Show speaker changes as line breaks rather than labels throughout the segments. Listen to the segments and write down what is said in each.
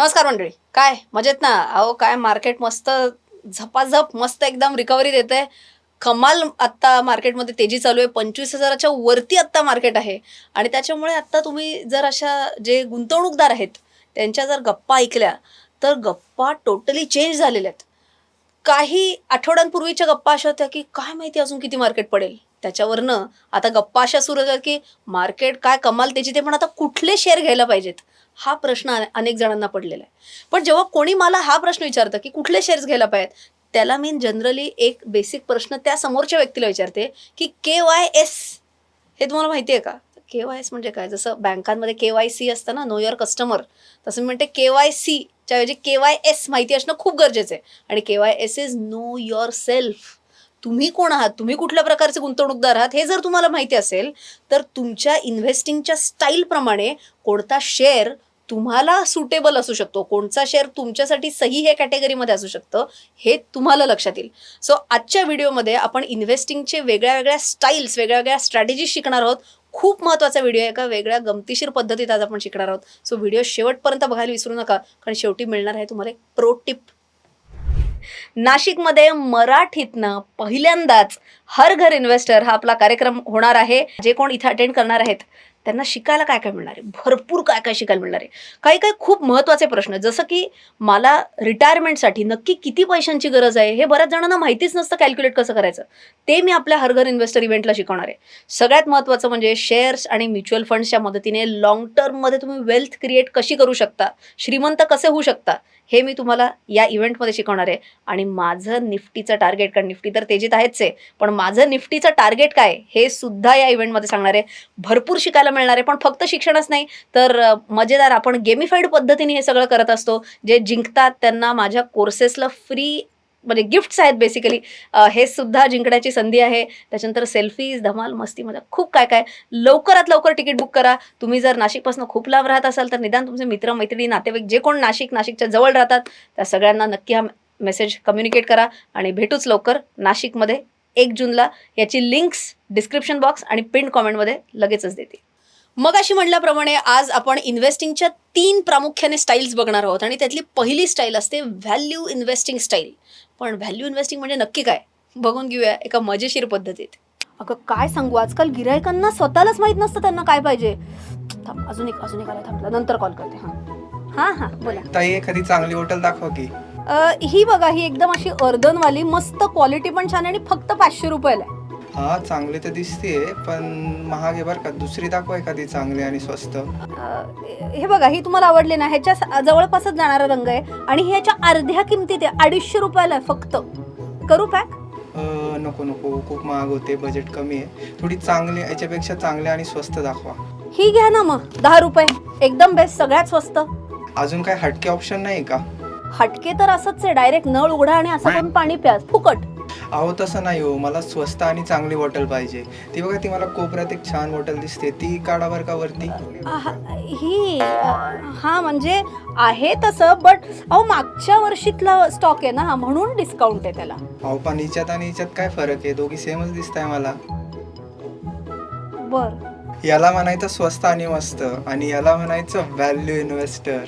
नमस्कार मंडळी. काय? मजेत ना? अहो काय मार्केट मस्त झपाझप मस्त एकदम रिकव्हरी देते कमाल आत्ता मार्केटमध्ये तेजी चालू आहे. पंचवीस हजाराच्या वरती आत्ता मार्केट आहे. आणि त्याच्यामुळे आत्ता तुम्ही जर अशा जे गुंतवणूकदार आहेत त्यांच्या जर गप्पा ऐकल्या तर गप्पा टोटली चेंज झालेल्या आहेत. काही आठवड्यांपूर्वीच्या गप्पा अशा होत्या की काय माहिती अजून किती मार्केट पडेल? त्याच्यावरनं आता गप्पा अशा सुरू होत्या की मार्केट काय कमाल त्याची ते पण आता कुठले शेअर घ्यायला पाहिजेत? हा प्रश्न अने- अनेक जणांना पडलेला आहे. पण जेव्हा कोणी मला हा प्रश्न विचारतं की कुठले शेअर्स घ्यायला पाहिजेत त्याला मी जनरली एक बेसिक प्रश्न त्या समोरच्या व्यक्तीला विचारते की के वाय एस हे तुम्हाला माहिती आहे का? के वाय एस म्हणजे काय? जसं बँकांमध्ये के वाय सी असतं ना नो युअर कस्टमर तसं मी म्हणते के वाय सीच्या ऐवजी के वाय एस माहिती असणं खूप गरजेचं आहे. आणि K Y S is know yourself तुम्ही कोण आहात? तुम्ही कुठल्या प्रकारचे गुंतवणूकदार आहात? हे जर तुम्हाला माहिती असेल तर तुमच्या इन्व्हेस्टिंगच्या स्टाईलप्रमाणे कोणता शेअर तुम्हाला सुटेबल असू शकतो. कोणचा शेअर तुमच्यासाठी सही हे कॅटेगरीमध्ये असू शकतं हे तुम्हाला लक्षात येईल. सो आजच्या व्हिडिओमध्ये आपण इन्व्हेस्टिंगचे वेगळ्या वेगळ्या स्टाईल्स वेगळ्या वेगळ्या स्ट्रॅटेजी शिकणार आहोत. खूप महत्त्वाचा व्हिडिओ आहे एका वेगळ्या गमतीशीर पद्धतीत आज आपण शिकणार आहोत. सो व्हिडिओ शेवटपर्यंत बघायला विसरू नका कारण शेवटी मिळणार आहे तुम्हाला एक प्रो टिप नाशिकमध्ये मराठीतनं पहिल्यांदाच हर घर इन्व्हेस्टर हा आपला कार्यक्रम होणार आहे. जे कोण इथे अटेंड करणार आहेत त्यांना शिकायला काय काय मिळणार आहे? भरपूर काय काय शिकायला मिळणार आहे? काही काही खूप महत्त्वाचे प्रश्न जसं की मला रिटायरमेंटसाठी नक्की किती पैशांची गरज आहे? हे बऱ्याच जणांना माहितीच नसतं कॅल्क्युलेट कसं करायचं. ते मी आपल्या हरघर इन्व्हेस्टर इव्हेंटला शिकवणार आहे. सगळ्यात महत्त्वाचं म्हणजे शेअर्स आणि म्युच्युअल फंड्सच्या मदतीने लॉंग टर्ममध्ये तुम्ही वेल्थ क्रिएट कशी करू शकता? श्रीमंत कसे होऊ शकता? हे मी तुम्हाला या इव्हेंटमध्ये शिकवणार आहे. आणि माझं निफ्टीचं टार्गेट कारण निफ्टी तर तेजीत आहेच आहे पण माझं निफ्टीचं टार्गेट काय हे सुद्धा या इव्हेंटमध्ये सांगणार आहे. भरपूर शिकायला मिळणार आहे पण फक्त शिक्षणच नाही तर मजेदार आपण गेमिफाईड पद्धतीने हे सगळं करत असतो. जे जिंकतात त्यांना माझ्या कोर्सेसला फ्री म्हणजे गिफ्ट्स आहेत बेसिकली हे सुद्धा जिंकण्याची संधी आहे. त्याच्यानंतर सेल्फीज धमाल मस्तीमध्ये खूप काय काय. लवकरात लवकर तिकीट बुक करा. तुम्ही जर नाशिकपासून खूप लांब राहत असाल तर निदान तुमचे मित्र मैत्रिणी नातेवाईक जे कोण नाशिक नाशिकच्या जवळ राहतात त्या सगळ्यांना नक्की हा मेसेज कम्युनिकेट करा आणि भेटूच लवकर नाशिकमध्ये एक जूनला. याची लिंक्स डिस्क्रिप्शन बॉक्स आणि पिन कॉमेंटमध्ये लगेचच देते. मग अशी म्हटल्याप्रमाणे आज आपण इन्व्हेस्टिंगच्या तीन प्रामुख्याने स्टाईल्स बघणार आहोत आणि त्यातली पहिली स्टाईल असते व्हॅल्यू इन्व्हेस्टिंग स्टाईल पण व्हॅल्यू इन्व्हेस्टिंग म्हणजे नक्की काय? बघून घेऊया एका मजेशीर पद्धतीत. अगं काय सांगू? आजकाल गिरायकांना स्वतःलाच माहीत नसतं त्यांना काय पाहिजे. थांब अजून एक अजून एक आला थांबला नंतर कॉल करते हां. हां हां बोला.
ताई एखादी चांगली हॉटेल दाखवा की
अ, ही बघा ही एकदम अशी अर्धनवाली मस्त क्वालिटी पण छान आहे आणि फक्त पाचशे रुपयाला आहे.
हा चांगली तर दिसतेय पण महाग आहे बरं का दुसरी दाखवा एखादी चांगली आणि स्वस्त.
अ, हे बघा ही तुम्हाला आवडली ना ह्याच्या स- जवळपासच जाणारा रंग आहे आणि ह्याच्या अर्ध्या किमतीत आहे अडीचशे रुपयाला आहे फक्त. करू पॅक
अं, नको नको खूप महाग होते बजेट कमी आहे. थोडी चांगली याच्यापेक्षा चांगली आणि स्वस्त दाखवा.
ही घ्या ना मग दहा रुपये. एकदम बेस्ट सगळ्यात स्वस्त.
अजून काय हटके ऑप्शन नाही का?
हटके तर असंच आहे डायरेक्ट नळ उघडा आणि असं पण पाणी प्या फुकट.
अहो तसं नाही हो. मला स्वस्त आणि चांगली बॉटल पाहिजे. ती बघा ती मला कोपऱ्यात एक छान बॉटल दिसते. ती काढा बरं का वरती.
आहा, ही हा म्हणजे आहे तसं बट अहो मागच्या वर्षीतला स्टॉक आहे ना म्हणून डिस्काउंट आहे त्याला.
अहो पण हिच्यात आणि हिच्यात काय फरक आहे? दोघी सेमच दिसत आहे मला.
बर.
याला म्हणायचं स्वस्त आणि मस्त आणि याला म्हणायचं व्हॅल्यू इन्व्हेस्टर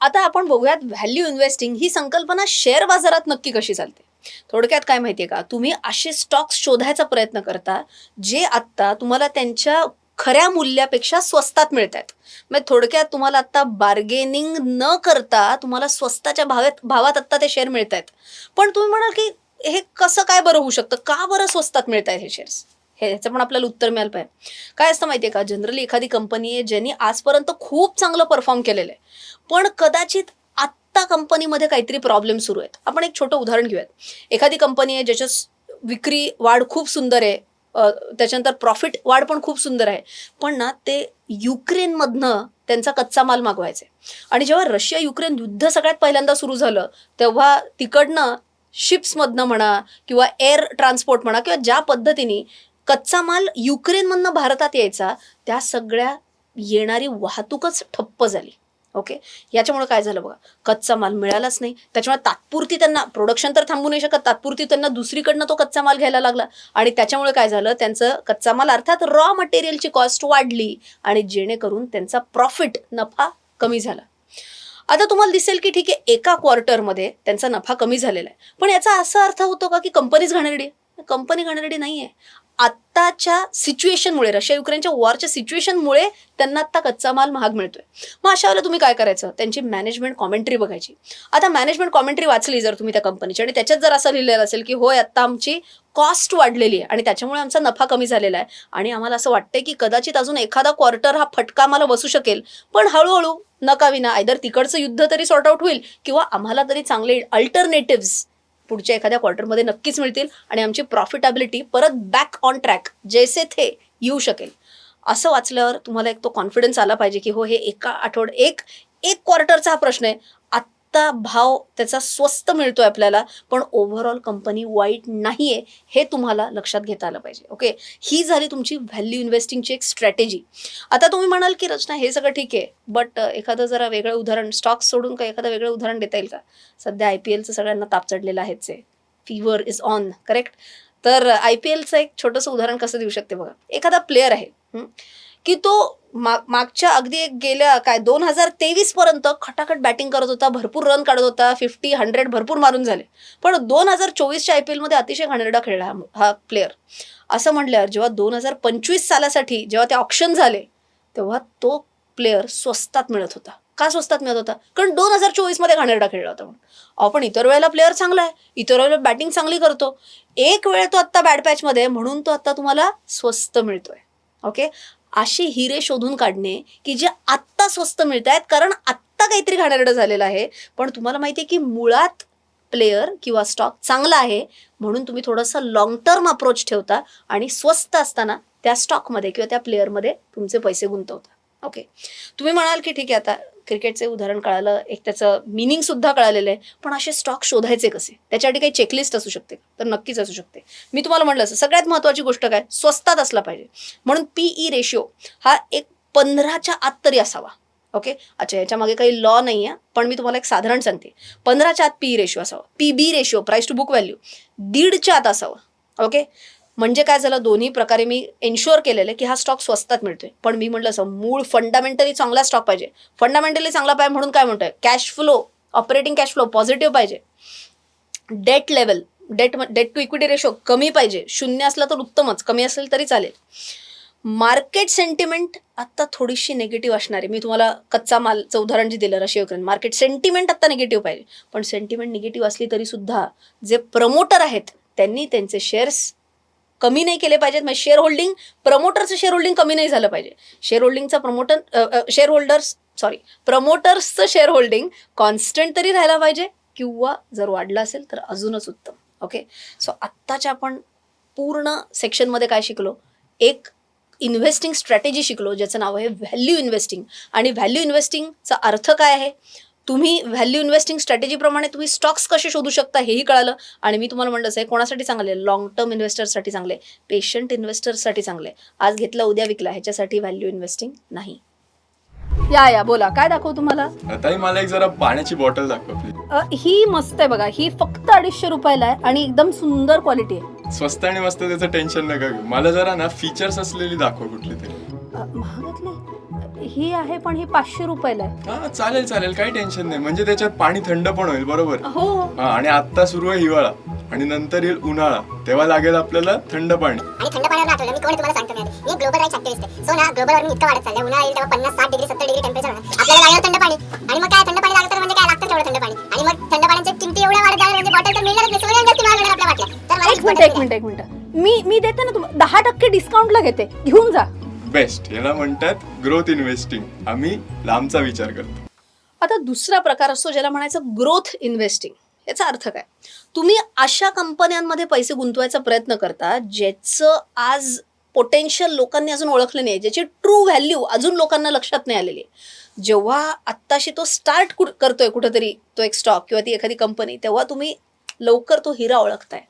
आता आपण बघूयात व्हॅल्यू इन्व्हेस्टिंग ही संकल्पना शेअर बाजारात नक्की कशी चालते? थोडक्यात काय माहितीये का? तुम्ही असे स्टॉक्स शोधायचा प्रयत्न करता जे आत्ता तुम्हाला त्यांच्या खऱ्या मूल्यापेक्षा स्वस्तात मिळत आहेत म्हणजे थोडक्यात तुम्हाला आत्ता बार्गेनिंग न करता तुम्हाला स्वस्ताच्या भावात भावात आत्ता ते शेअर मिळत आहेत पण तुम्ही म्हणाल की हे कसं काय बरं होऊ शकतं? का बरं स्वस्तात मिळत आहेत हे शेअर्स हे ह्याचं पण आपल्याला उत्तर मिळालं पाहिजे. काय असतं माहितीये का? जनरली एखादी कंपनी आहे ज्यांनी आजपर्यंत खूप चांगलं परफॉर्म केलेलं आहे. पण कदाचित आत्ता कंपनीमध्ये काहीतरी प्रॉब्लेम सुरू आहेत? आपण एक छोटं उदाहरण घेऊयात. एखादी कंपनी आहे ज्याच्या विक्री वाढ खूप सुंदर आहे त्याच्यानंतर प्रॉफिट वाढ पण खूप सुंदर आहे. पण ना ते युक्रेनमधनं त्यांचा कच्चा माल मागवायचा आहे आणि जेव्हा रशिया युक्रेन युद्ध सगळ्यात पहिल्यांदा सुरू झालं तेव्हा तिकडनं शिप्समधनं म्हणा किंवा एअर ट्रान्सपोर्ट म्हणा किंवा ज्या पद्धतीने कच्चा माल युक्रेनमधनं भारतात यायचा त्या सगळ्या येणारी वाहतूकच ठप्प झाली. ओके? याच्यामुळे काय झालं बघा? कच्चा माल मिळालाच नाही. त्याच्यामुळे तात्पुरती त्यांना प्रोडक्शन तर थांबू नाही शकत. तात्पुरती त्यांना दुसरीकडनं तो कच्चा माल घ्यायला लागला. आणि त्याच्यामुळे काय झालं? त्यांचं कच्चा माल अर्थात रॉ मटेरियलची कॉस्ट वाढली आणि जेणेकरून त्यांचा प्रॉफिट नफा कमी झाला. आता तुम्हाला दिसेल की ठीक आहे एका क्वार्टरमध्ये त्यांचा नफा कमी झालेला आहे. पण याचा असा अर्थ होतो का की कंपनीच घाणेरडी कंपनी घाणेरडी नाही आहे आत्ताच्या सिच्युएशनमुळे रशिया युक्रेनच्या वॉरच्या सिच्युएशनमुळे त्यांना आत्ता कच्चा माल महाग मिळतोय. मग अशा वेळेला तुम्ही काय करायचं? त्यांची मॅनेजमेंट कॉमेंट्री बघायची. आता मॅनेजमेंट कॉमेंट्री वाचली जर तुम्ही त्या कंपनीची आणि त्याच्यात जर असं लिहिलेलं असेल की होय आत्ता आमची कॉस्ट वाढलेली आहे आणि त्याच्यामुळे आमचा नफा कमी झालेला आहे. आणि आम्हाला असं वाटतंय की कदाचित अजून एखादा क्वार्टर हा फटका आम्हाला बसू शकेल. पण हळूहळू नका विना आयदर तिकडचं युद्ध तरी सॉर्ट आउट होईल किंवा आम्हाला तरी चांगले अल्टरनेटिव्स पुढच्या एखाद्या क्वार्टरमध्ये नक्कीच मिळतील आणि आमची प्रॉफिटेबिलिटी परत बॅक ऑन ट्रॅक जैसे थे येऊ शकेल. असं वाचल्यावर तुम्हाला एक तो कॉन्फिडन्स आला पाहिजे की हो हे एका आठवड एक एक क्वार्टरचा हा प्रश्न आहे. आता भाव त्याचा स्वस्त मिळतोय आपल्याला पण ओव्हरऑल कंपनी वाईट नाही आहे हे तुम्हाला लक्षात घेता आलं पाहिजे ओके ही झाली तुमची व्हॅल्यू इन्व्हेस्टिंगची एक स्ट्रॅटेजी आता तुम्ही म्हणाल की रचना हे सगळं ठीक आहे बट एखादं जरा वेगळं उदाहरण स्टॉक सोडून का एखादं वेगळं उदाहरण देता येईल का? सध्या आय पी एलचं सगळ्यांना ताप चढलेलं आहेच आहे फीवर इज ऑन करेक्ट तर आय पी एलचं एक छोटंसं उदाहरण कसं देऊ शकते बघा? एखादा प्लेअर आहे की तो मा मागच्या अगदी एक गेल्या काय दोन हजार तेवीस पर्यंत खटाखट बॅटिंग करत होता भरपूर रन काढत होता फिफ्टी हंड्रेड भरपूर मारून झाले. पण दोन हजार चोवीसच्या आय पी एलमध्ये अतिशय घाणेरडा खेळला हा- प्लेअर असं म्हटल्यावर जेव्हा दोन हजार पंचवीस सालासाठी जेव्हा ते ऑप्शन झाले तेव्हा तो प्लेअर स्वस्तात मिळत होता. का स्वस्तात मिळत होता? कारण दोन हजार चोवीसमध्ये घाणेरडा खेळला होता म्हणून. अहो इतर वेळेला प्लेअर चांगला आहे इतर वेळेला बॅटिंग चांगली करतो. एक वेळ तो आत्ता बॅड पॅचमध्ये म्हणून तो आत्ता तुम्हाला स्वस्त मिळतोय. ओके असे हिरे शोधून काढणे की जे आत्ता स्वस्त मिळत आहेत कारण आत्ता काहीतरी घाणेरडं झालेलं आहे. पण तुम्हाला माहिती आहे की मुळात प्लेयर किंवा स्टॉक चांगला आहे. म्हणून तुम्ही थोडंसं लॉंग टर्म अप्रोच ठेवता आणि स्वस्त असताना त्या स्टॉकमध्ये किंवा त्या प्लेअरमध्ये तुमचे पैसे गुंतवता. ओके तुम्ही म्हणाल की ठीक आहे आता क्रिकेटचे उदाहरण कळालं एक त्याचं मिनिंग सुद्धा कळालेलं आहे पण असे स्टॉक शोधायचे कसे? त्याच्यासाठी काही चेकलिस्ट असू शकते तर नक्कीच असू शकते. मी तुम्हाला म्हटलं असं सगळ्यात महत्त्वाची गोष्ट काय? स्वस्तात असला पाहिजे. म्हणून पीई रेशिओ हा एक पंधराच्या आत तरी असावा. ओके अच्छा याच्या मागे काही लॉ नाही आहे पण मी तुम्हाला एक साधारण सांगते. पंधराच्या आत पी रेशिओ असावा. P B ratio price to book value दीडच्या आत असावं. ओके म्हणजे काय झालं? दोन्ही प्रकारे मी एन्श्युअर केलेलं आहे की हा स्टॉक स्वस्तात मिळतोय. पण मी म्हटलं असं मूळ फंडामेंटली चांगला स्टॉक पाहिजे. फंडामेंटली चांगला पाहिजे म्हणून काय म्हणतोय? Cash flow operating cash flow positive पाहिजे. Debt level debt debt to equity ratio कमी पाहिजे. शून्य असला तर उत्तमच कमी असेल तरी चालेल. मार्केट सेंटिमेंट आत्ता थोडीशी निगेटिव्ह असणार. आहे मी तुम्हाला कच्चा मालचं उदाहरण जे दिलं रशिया युक्रेन मार्केट सेंटिमेंट आत्ता निगेटिव्ह पाहिजे. पण सेंटिमेंट निगेटिव्ह असली तरी सुद्धा जे प्रमोटर आहेत त्यांनी त्यांचे शेअर्स कमी नाही केले पाहिजेत म्हणजे शेअर होल्डिंग प्रमोटरचं शेअर होल्डिंग कमी नाही झालं पाहिजे. शेअर होल्डिंगचा प्रमोटर शेअर होल्डर्स सॉरी प्रमोटर्सचं शेअर होल्डिंग कॉन्स्टंट तरी राहायला पाहिजे किंवा जर वाढलं असेल तर अजूनच उत्तम. ओके सो आत्ताच्या आपण पूर्ण सेक्शनमध्ये काय शिकलो? एक इन्व्हेस्टिंग स्ट्रॅटेजी शिकलो ज्याचं नाव आहे व्हॅल्यू इन्व्हेस्टिंग आणि व्हॅल्यू इन्व्हेस्टिंगचा अर्थ काय आहे? तुम्ही व्हॅल्यू इन्व्हेस्टिंग स्ट्रॅटेजीप्रमाणे तुम्ही स्टॉक्स कसे शोधू शकता हेही कळालं. आणि मी तुम्हाला म्हणलं आहे कोणासाठी चांगले? लॉंग टर्म इन्व्हेस्टरसाठी चांगले. पेशंट इन्व्हेस्टरसाठी चांगले. आज घेतला उद्या विकला. ह्याच्यासाठी व्हॅल्यू इन्व्हेस्टिंग नाही. या या बोला. काय दाखवू तुम्हाला?
ताई मला एक जरा पाण्याची बॉटल दाखवा
अ, ही मस्त आहे बघा. ही फक्त अडीचशे रुपयाला आहे आणि एकदम सुंदर क्वालिटी आहे.
स्वस्त आणि मस्त त्याचं टेन्शन नका घेऊ. मला जरा ना फीचर्स असलेली दाखवा कुठली तरी.
ही आहे पण ही पाचशे रुपयाला आहे.
हा चालेल चालेल काही टेन्शन नाही. म्हणजे त्याच्यात पाणी थंड पण होईल बरोबर?
हो.
हा आणि आता सुरू आहे हिवाळा. आणि नंतर येईल उन्हाळा. तेव्हा लागेल आपल्याला थंड पाणी.
आणि थंड पाण्यावर आठवलं मी कोणी तुम्हाला सांगतो मी आधी. मी ग्लोबल राईट्स ऍक्टिव्हिस्ट आहे. सो ना ग्लोबल वॉर्मिंग इतकं वाढत चाललंय. उन्हाळा येईल तेव्हा पन्नास साठ डिग्री सत्तर डिग्री टेम्परेचर होणार. आपल्याला लागेल थंड पाणी. आणि मग काय थंड पाणी तर म्हणजे काय? लागतं तेवढं थंड पाणी. आणि मग थंड पाण्याच्या किमती एवढ्या वाढत जाणार म्हणजे बॉटल तर मिळणारच नाही. सगळ्यात जास्त महाग होणार आपल्या वाटल्या तर मला
एक मिनिट एक मिनिट एक मिनिट. मी मी देते ना तुम्हाला दहा टक्के डिस्काउंटला घेते. घेऊन जा.
बेस्ट याला म्हणतात ग्रोथ इन्व्हेस्टिंग आम्ही लांबचा विचार करतो.
आता दुसरा प्रकार असतो ज्याला म्हणायचं ग्रोथ इन्व्हेस्टिंग याचा अर्थ काय? तुम्ही अशा कंपन्यांमध्ये पैसे गुंतवायचा प्रयत्न करता ज्याचं आज पोटेन्शियल लोकांनी अजून ओळखलं नाही ज्याची ट्रू व्हॅल्यू अजून लोकांना लक्षात नाही आलेली जेव्हा आत्ताशी तो स्टार्ट कुठ करतोय कुठंतरी तो एक स्टॉक किंवा ती एखादी कंपनी तेव्हा तुम्ही लवकर तो हिरा ओळखताय.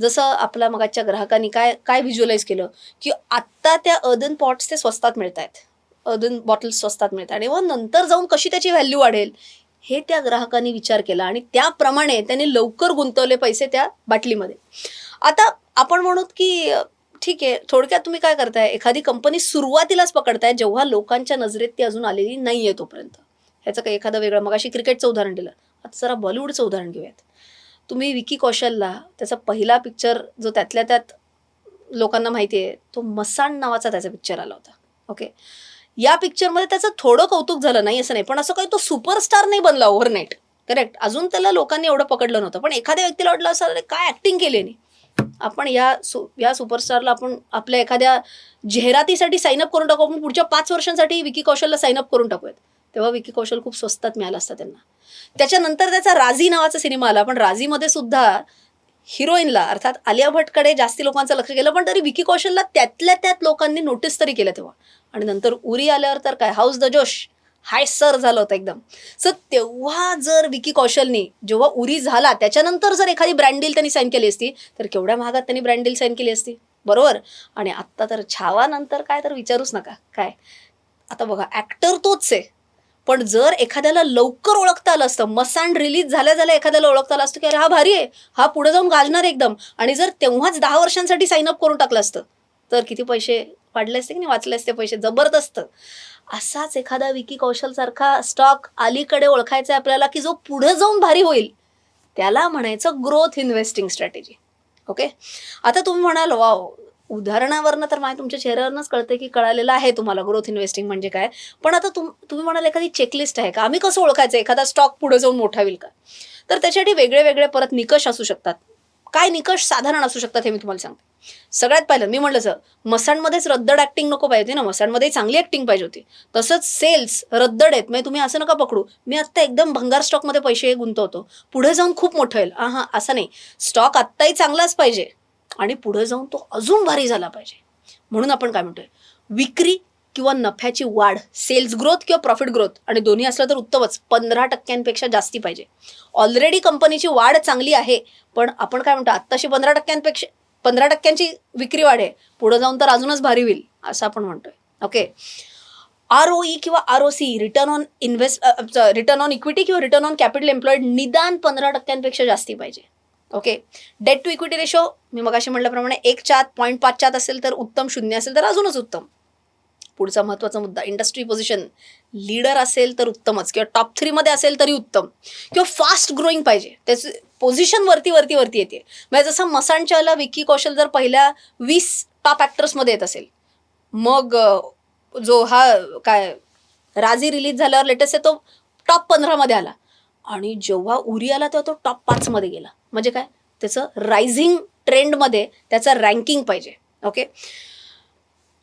जसं आपल्या मगाच्या ग्राहकांनी काय काय व्हिज्युअलाइज केलं? की आत्ता त्या अर्दन पॉट्स ते स्वस्तात मिळत आहेत अर्दन बॉटल्स स्वस्तात मिळतात आणि मग नंतर जाऊन कशी त्याची व्हॅल्यू वाढेल? हे त्या ग्राहकांनी विचार केला आणि त्याप्रमाणे त्यांनी लवकर गुंतवले पैसे त्या बाटलीमध्ये. आता आपण म्हणू की ठीक आहे थोडक्यात तुम्ही काय करताय? एखादी कंपनी सुरुवातीलाच पकडताय जेव्हा लोकांच्या नजरेत ती अजून आलेली नाही आहे तोपर्यंत. ह्याचं काही एखादं वेगळं मग अशी क्रिकेटचं उदाहरण दिलं. आता जरा बॉलिवूडचं उदाहरण घेऊयात. तुम्ही विकी कौशलला त्याचा पहिला पिक्चर जो त्यातल्या त्यात लोकांना माहिती आहे तो मसाण नावाचा त्याचा पिक्चर आला होता. ओके या पिक्चरमध्ये त्याचं थोडं कौतुक झालं नाही असं नाही. पण असं काही तो सुपरस्टार नाही बनला ओव्हरनाईट करेक्ट अजून त्याला लोकांनी एवढं पकडलं नव्हतं. पण एखाद्या व्यक्तीला वाटलं असं अरे काय ॲक्टिंग केली नाही आपण या सु या सुपरस्टारला आपण आपल्या एखाद्या जाहिरातीसाठी साईनअप करून टाकू. आपण पुढच्या पाच वर्षांसाठी विकी कौशलला साईनअप करून टाकूयात. तेव्हा विकी कौशल खूप स्वस्तात मिळाला असता त्यांना. त्याच्यानंतर त्याचा राजी नावाचा सिनेमा आला पण राजीमध्ये सुद्धा हिरोईनला अर्थात आलिया भटकडे जास्ती लोकांचं लक्ष गेलं पण तरी विकी कौशलला त्यातल्या त्यात लोकांनी नोटीस तरी केलं तेव्हा. आणि नंतर उरी आल्यावर तर काय हाऊस द जोश हाय सर झालं होतं एकदम. सर तेव्हा जर विकी कौशलनी जेव्हा उरी झाला त्याच्यानंतर जर एखादी ब्रँडील त्यांनी साईन केली असती तर केवढ्या महागात त्यांनी ब्रँडील साईन केली असती? बरोबर? आणि आत्ता तर छावानंतर काय तर विचारूच नका. काय? आता बघा ॲक्टर तोच आहे. पण जर एखाद्याला लवकर ओळखता आलं असतं मसांड रिलीज झाल्या झाल्या एखाद्याला ओळखता आलं असतं की अरे हा भारी आहे हा पुढे जाऊन गाजणार एकदम. आणि जर तेव्हाच दहा वर्षांसाठी साईन अप करून टाकलं असतं तर किती पैसे वाढले असते की नाही? वाचले असते पैसे जबरदस्त. असाच एखादा विकी कौशल सारखा स्टॉक अलीकडे ओळखायचा आहे आपल्याला की जो पुढे जाऊन भारी होईल त्याला म्हणायचं ग्रोथ इन्व्हेस्टिंग स्ट्रॅटेजी ओके आता तुम्ही म्हणाल वाव उदाहरणावरनं तर माझ्या तुमच्या चेहऱ्यावरनंच कळते की कळालेलं आहे तुम्हाला ग्रोथ इन्व्हेस्टिंग म्हणजे काय. पण आता तुम तुम्ही म्हणाल एखादी चेकलिस्ट आहे का? आम्ही कसं ओळखायचं? एखादा स्टॉक पुढे जाऊन मोठा होईल का? तर त्याच्यासाठी वेगळे वेगळे परत निकष असू शकतात. काय निकष साधारण असू शकतात हे मी तुम्हाला सांगते. सगळ्यात पहिलं मी म्हटलं सर मसाणमध्येच रद्दड ॲक्टिंग नको पाहिजे होती ना? मसाणमध्ये चांगली ॲक्टिंग पाहिजे होती. तसंच सेल्स रद्दड आहेत. म्हणजे तुम्ही असं नका पकडू. मी आत्ता एकदम भंगार स्टॉकमध्ये पैसे गुंतवतो. पुढे जाऊन खूप मोठं होईल. हां असं नाही. स्टॉक आत्ताही चांगलाच पाहिजे. आणि पुढे जाऊन तो अजून भारी झाला पाहिजे. म्हणून आपण काय म्हणतोय? विक्री किंवा नफ्याची वाढ सेल्स ग्रोथ किंवा प्रॉफिट ग्रोथ आणि दोन्ही असलं तर उत्तमच. पंधरा टक्क्यांपेक्षा जास्ती पाहिजे. ऑलरेडी कंपनीची वाढ चांगली आहे पण आपण काय म्हणतो? आत्ताशी पंधरा टक्क्यांपेक्षा पंधरा टक्क्यांची विक्री वाढ आहे. पुढे जाऊन तर अजूनच भारी होईल असं आपण म्हणतोय. ओके आर ओ ई किंवा R O C return on invest return on equity किंवा रिटर्न ऑन कॅपिटल एम्प्लॉईड निदान पंधरा टक्क्यांपेक्षा जास्ती पाहिजे. Okay debt to equity ratio मी मगाशी म्हटल्याप्रमाणे एक चात पॉईंट पाच चात असेल तर उत्तम शून्य असेल तर अजूनच उत्तम. पुढचा महत्त्वाचा मुद्दा इंडस्ट्री पोझिशन लीडर असेल तर उत्तमच किंवा टॉप थ्रीमध्ये असेल तरी उत्तम. किंवा फास्ट ग्रोईंग पाहिजे त्याचं पोझिशन वरती वरती वरती येते. म्हणजे जसं मसाणच्याला विकी कौशल जर पहिल्या वीस टॉप ॲक्टर्समध्ये येत असेल मग जो हा काय राजी रिलीज झाल्यावर लेटेस्ट आहे तो टॉप पंधरामध्ये आला. आणि जेव्हा उरी आला तेव्हा तो टॉप पाचमध्ये गेला. म्हणजे काय? त्याचं रायझिंग ट्रेंडमध्ये त्याचं रँकिंग पाहिजे. ओके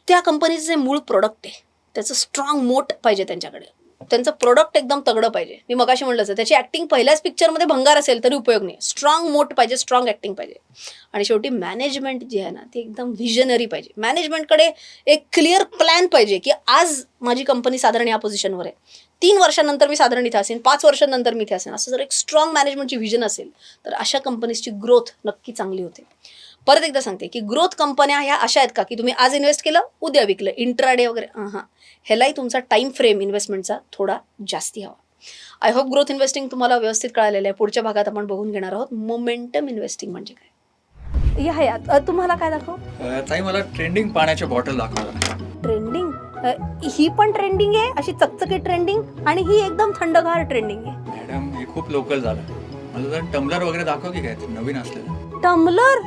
त्या कंपनीचं जे मूळ प्रोडक्ट आहे त्याचं स्ट्रॉंग मोट पाहिजे त्यांच्याकडे. त्यांचं प्रोडक्ट एकदम तगडं पाहिजे. मी मगाशी म्हटलं असं त्याची ॲक्टिंग पहिल्याच पिक्चरमध्ये भंगार असेल तरी उपयोग नाही. स्ट्रॉंग मोट पाहिजे स्ट्रॉंग ॲक्टिंग पाहिजे. आणि शेवटी मॅनेजमेंट जी आहे ना ती एकदम व्हिजनरी पाहिजे. मॅनेजमेंटकडे एक क्लिअर प्लॅन पाहिजे की आज माझी कंपनी साधारण या पोझिशनवर आहे. तीन वर्षानंतर मी साधारण इथे असेन पाच वर्षानंतर मी इथे असेन. असं जर एक स्ट्रॉंग मॅनेजमेंटची व्हिजन असेल तर अशा कंपनीजची ग्रोथ नक्की चांगली होते. परत एकदा सांगते की ग्रोथ कंपन्या ह्या अशा आहेत का की तुम्ही आज इन्व्हेस्ट केलं उद्या विकलं इंट्राडे वगैरे. हां ह्यालाही तुमचा टाईम फ्रेम इन्व्हेस्टमेंटचा थोडा जास्ती हवा. आय होप ग्रोथ इन्व्हेस्टिंग तुम्हाला व्यवस्थित कळालेलं आहे. पुढच्या भागात आपण बघून घेणार आहोत. मोमेंटम इन्व्हेस्टिंग म्हणजे काय? या तुम्हाला काय दाखव?
ताई मला ट्रेंडिंग पाण्याच्या बॉटल दाखवा
ही पण ट्रेंडिंग आहे अशी चकचकीत ट्रेंडिंग आणि ही एकदम थंडगार ट्रेंडिंग आहे.
मॅडम हे खूप लोकल झालं. मला जर टम्बलर वगैरे दाखव की काय ते नवीन असलेलं.
टम्बलर?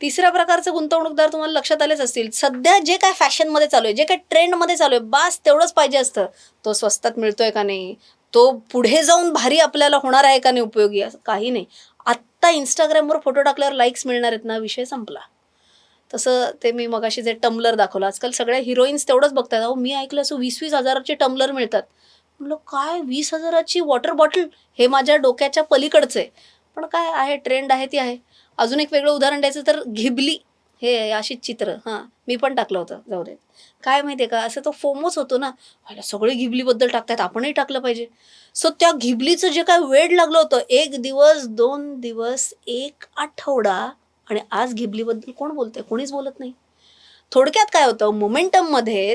तिसऱ्या प्रकारचे गुंतवणूकदार तुम्हाला लक्षात आलेच असतील. सध्या जे काय फॅशनमध्ये चालू आहे जे काय ट्रेंडमध्ये चालू आहे बास तेवढंच पाहिजे असतं. तो स्वस्तात मिळतोय का नाही? तो पुढे जाऊन भारी आपल्याला होणार आहे का नाही उपयोगी असं काही नाही. आत्ता इंस्टाग्रामवर फोटो टाकल्यावर लाईक्स मिळणार आहेत ना विषय संपला. तसं ते मी मगाशी जे टम्बलर दाखवलं आजकाल सगळ्या हिरोईन्स तेवढंच बघतात. अहो मी ऐकलं असं वीस वीस हजाराचे टम्बलर मिळतात. म्हटलं काय वीस हजाराची वॉटर बॉटल हे माझ्या डोक्याच्या पलीकडचं आहे? पण काय आहे ट्रेंड आहे ती आहे. अजून एक वेगळं उदाहरण द्यायचं तर घिबली. हे अशीच चित्र. हां मी पण टाकलं होतं. जाऊ दे. काय माहिती आहे का असं तो फोमोच होतो ना. व्हायला सगळे घिबलीबद्दल टाकतात आपणही टाकलं पाहिजे. सो त्या घिबलीचं जे काय वेळ लागलं होतं एक दिवस दोन दिवस एक आठवडा आणि आज घिबलीबद्दल कोण बोलतंय? कोणीच बोलत नाही. थोडक्यात काय होतं? मोमेंटममध्ये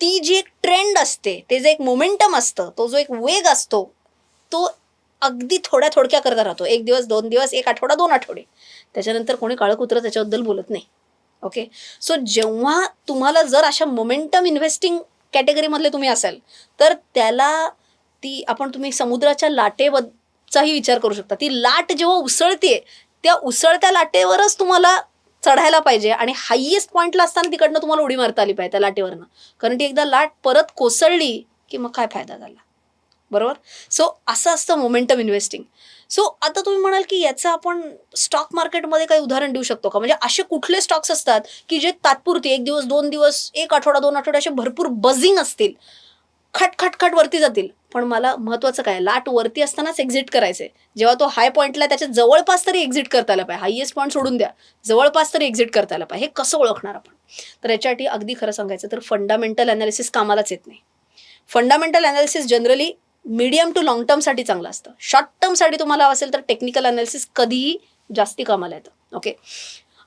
ती जी एक ट्रेंड असते ते जे एक मोमेंटम असतं तो जो एक वेग असतो तो अगदी थोड्या थोडक्या करता राहतो. एक दिवस दोन दिवस एक आठवडा दोन आठवडे. त्याच्यानंतर कोणी काळं कुत्रं त्याच्याबद्दल बोलत नाही. ओके सो जेव्हा तुम्हाला जर अशा मोमेंटम इन्व्हेस्टिंग कॅटेगरीमधले तुम्ही असाल तर त्याला ती आपण तुम्ही समुद्राच्या लाटेबद्दलचाही विचार करू शकता. ती लाट जेव्हा उसळते त्या उसळत्या लाटेवरच तुम्हाला चढायला पाहिजे आणि हायेस्ट पॉईंटला असताना तिकडनं तुम्हाला उडी मारता आली पाहिजे त्या लाटेवरनं. कारण ती एकदा लाट परत कोसळली की मग काय फायदा झाला? बरोबर? सो असं असतं मोमेंटम इन्व्हेस्टिंग सो आता तुम्ही म्हणाल की याचं आपण स्टॉक मार्केटमध्ये काही उदाहरण देऊ शकतो का? म्हणजे असे कुठले स्टॉक्स असतात की जे तात्पुरते एक दिवस दोन दिवस एक आठवडा दोन आठवडे असे भरपूर बझिंग असतील. खट खट खट वरती जातील. पण मला महत्वाचं काय लाट वरती असतानाच एक्झिट करायचंय. जेव्हा तो हाय पॉईंटला त्याच्या जवळपास तरी एक्झिट करता आला पाहिजे. हायएस्ट पॉईंट सोडून द्या. जवळपास तरी एक्झिट करता आला पाहिजे. हे कसं ओळखणार आपण? तर याच्यासाठी अगदी खरं सांगायचं तर फंडामेंटल अनालिसिस कामालाच येत नाही. Fundamental analysis generally medium to long टर्मसाठी चांगलं असतं. शॉर्ट टर्मसाठी तुम्हाला असेल तर टेक्निकल अनालिसिस कधीही जास्ती कामाला येतं. ओके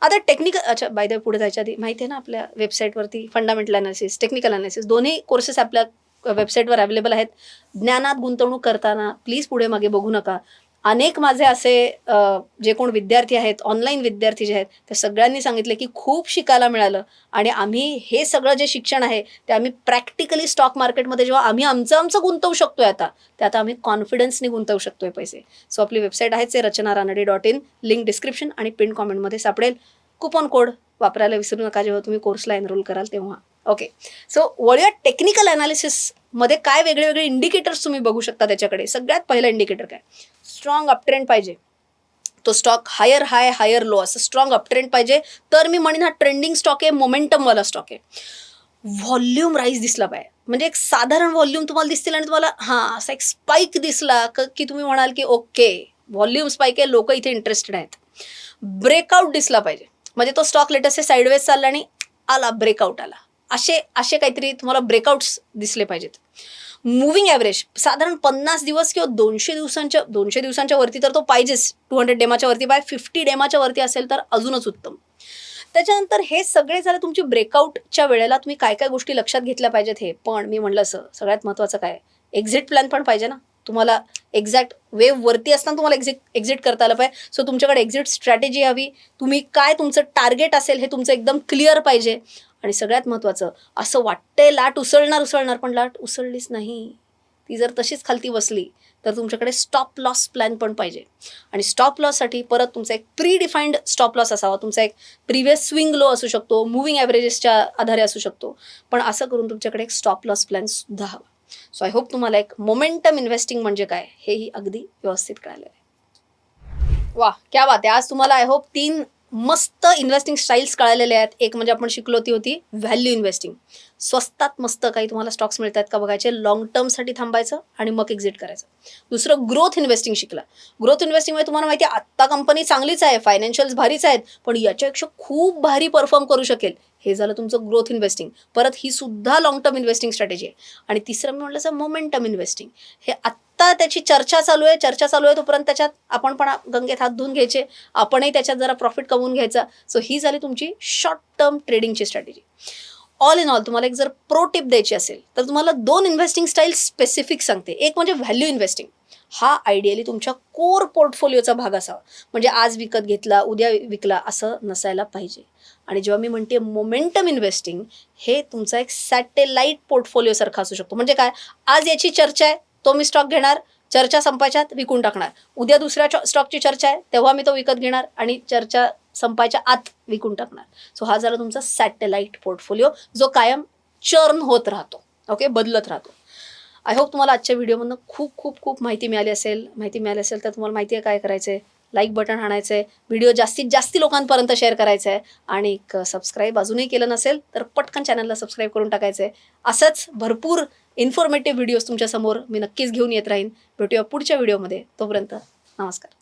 आता टेक्निकल अच्छा बाय द पुढे जायच्या आधी माहिती आहे ना आपल्या वेबसाईटवरती फंडामेंटल अनालिसिस टेक्निकल अनालिसिस दोन्ही कोर्सेस आपल्या वेबसाईटवर अवेलेबल आहेत. ज्ञानात गुंतवणूक करताना प्लीज पुढे मागे बघू नका. अनेक माझे असे जे कोण विद्यार्थी आहेत ऑनलाईन विद्यार्थी जे आहेत ते सगळ्यांनी सांगितले की खूप शिकायला मिळालं. आणि आम्ही हे सगळं जे शिक्षण आहे ते आम्ही प्रॅक्टिकली स्टॉक मार्केटमध्ये जेव्हा आम्ही आमचं आमचं गुंतवू शकतोय आता ते आता आम्ही कॉन्फिडन्सनी गुंतवू शकतोय पैसे. सो आपली वेबसाईट आहेच आहे Rachana Ranade dot in link description आणि पिन कॉमेंटमध्ये सापडेल. कुपन कोड वापरायला विसरू नका जेव्हा तुम्ही कोर्सला एनरोल कराल तेव्हा. ओके सो वळूया टेक्निकलमध्ये काय वेगळे वेगळे इंडिकेटर्स तुम्ही बघू शकता त्याच्याकडे? सगळ्यात पहिलं इंडिकेटर काय? स्ट्रॉंग अपट्रेंड पाहिजे. तो stock higher high higher low असं स्ट्रॉंग अपट्रेंड पाहिजे. तर मी म्हणेन हा ट्रेंडिंग स्टॉक आहे मोमेंटमवाला स्टॉक आहे. व्हॉल्यूम राईज दिसला पाहिजे. म्हणजे एक साधारण व्हॉल्यूम तुम्हाला दिसतील आणि तुम्हाला हां असा एक स्पाईक दिसला क- की तुम्ही म्हणाल की ओके व्हॉल्यूम स्पाईक आहे लोक इथे इंटरेस्टेड आहेत. ब्रेकआउट दिसला पाहिजे. म्हणजे तो स्टॉक लेटेस्ट साईडवेज चालला आणि आला ब्रेकआउट आला. असे असे काहीतरी तुम्हाला ब्रेकआउट्स दिसले पाहिजेत. मुव्हिंग ॲव्हरेज साधारण पन्नास दिवस किंवा दोनशे दिवसांच्या दोनशे दिवसांच्या वरती तर तो पाहिजेच. टू हंड्रेड डेमाच्या वरती बाय फिफ्टी डेमाच्या वरती असेल तर अजूनच उत्तम. त्याच्यानंतर हे सगळे झालं तुमची ब्रेकआउटच्या वेळेला तुम्ही काय काय गोष्टी लक्षात घेतल्या पाहिजेत हे? पण मी म्हणलं असं सगळ्यात महत्त्वाचं काय? एक्झिट प्लॅन पण पाहिजे ना. तुम्हाला एक्झॅक्ट वेव वरती असताना तुम्हाला एक्झिट एक्झिट करता आलं पाहिजे. सो तुमच्याकडे एक्झिट स्ट्रॅटेजी हवी. तुम्ही काय तुमचं टार्गेट असेल हे तुमचं एकदम क्लिअर पाहिजे. आणि सगळ्यात महत्त्वाचं असं वाटतंय लाट उसळणार उसळणार पण लाट उसळलीच नाही. ती जर तशीच खालती बसली तर तुमच्याकडे स्टॉप लॉस प्लॅन पण पाहिजे. आणि स्टॉप लॉससाठी परत तुमचा एक प्री डिफाईंड स्टॉप लॉस असावा. तुमचा एक प्रिव्हियस स्विंग लो असू शकतो मुव्हिंग ॲव्हरेजेसच्या आधारे असू शकतो. पण असं करून तुमच्याकडे एक स्टॉप लॉस प्लॅन सुद्धा हवा. सो आय होप तुम्हाला एक मोमेंटम इन्व्हेस्टिंग म्हणजे काय हेही अगदी व्यवस्थित कळालं आहे. वा क्या बात आहे. आज तुम्हाला आय होप तीन मस्त इन्व्हेस्टिंग स्टाईल्स कळालेले आहेत. एक म्हणजे आपण शिकलो ती होती व्हॅल्यू इन्व्हेस्टिंग स्वस्तात मस्त काही तुम्हाला स्टॉक्स मिळत आहेत का बघायचे? लॉंग टर्मसाठी थांबायचं आणि मग एक्झिट करायचं. दुसरं ग्रोथ इन्व्हेस्टिंग शिकला. ग्रोथ इन्व्हेस्टिंगमध्ये तुम्हाला माहिती आहे आत्ता कंपनी चांगलीच आहे फायनान्शियल्स भारीच आहेत पण याच्यापेक्षा खूप भारी परफॉर्म करू शकेल. हे झालं तुमचं ग्रोथ इन्व्हेस्टिंग परत ही सुद्धा लॉंग टर्म इन्व्हेस्टिंग स्ट्रॅटेजी आहे. आणि तिसरं मी म्हटलं तर मोमेंटम इन्व्हेस्टिंग हे आत्ता त्याची चर्चा चालू आहे. चर्चा चालू आहे तोपर्यंत त्याच्यात आपण पण गंगेत हात धुवून घ्यायचे. आपणही त्याच्यात जरा प्रॉफिट कमवून घ्यायचा. सो ही झाली तुमची शॉर्ट टर्म ट्रेडिंगची स्ट्रॅटेजी ऑल इन ऑल तुम्हाला एक जर प्रो टिप द्यायची असेल तर तुम्हाला दोन इन्व्हेस्टिंग स्टाईल स्पेसिफिक सांगते. एक म्हणजे व्हॅल्यू इन्व्हेस्टिंग हा आयडियली तुमच्या कोर पोर्टफोलिओचा भाग असावा. म्हणजे आज विकत घेतला उद्या विकला असं नसायला पाहिजे. आणि जेव्हा मी म्हणते मोमेंटम इन्व्हेस्टिंग हे तुमचा एक सॅटेलाईट पोर्टफोलिओसारखा असू शकतो. म्हणजे काय? आज याची चर्चा आहे तो मी स्टॉक घेणार चर्चा संपायच्यात विकून टाकणार. उद्या दुसऱ्या स्टॉकची चर्चा आहे तेव्हा मी तो विकत घेणार आणि चर्चा संपायच्या आत विकून टाकणार. सो हा झाला तुमचा सॅटेलाईट पोर्टफोलिओ जो कायम चर्न होत राहतो. ओके बदलत राहतो. आय होप तुम्हाला आजच्या व्हिडिओमधनं खूप खूप खूप माहिती मिळाली असेल. माहिती मिळाली असेल तर तुम्हाला माहिती आहे काय करायचं आहे लाईक बटन आणायचं आहे व्हिडिओ जास्तीत जास्त लोकांपर्यंत शेअर करायचा आहे आणि एक सबस्क्राईब अजूनही केलं नसेल तर पटकन चॅनलला सबस्क्राईब करून टाकायचं आहे असंच भरपूर इन्फॉर्मेटिव्ह व्हिडिओज तुमच्यासमोर मी नक्कीच घेऊन येत राहीन. भेटूया पुढच्या व्हिडिओमध्ये तोपर्यंत नमस्कार.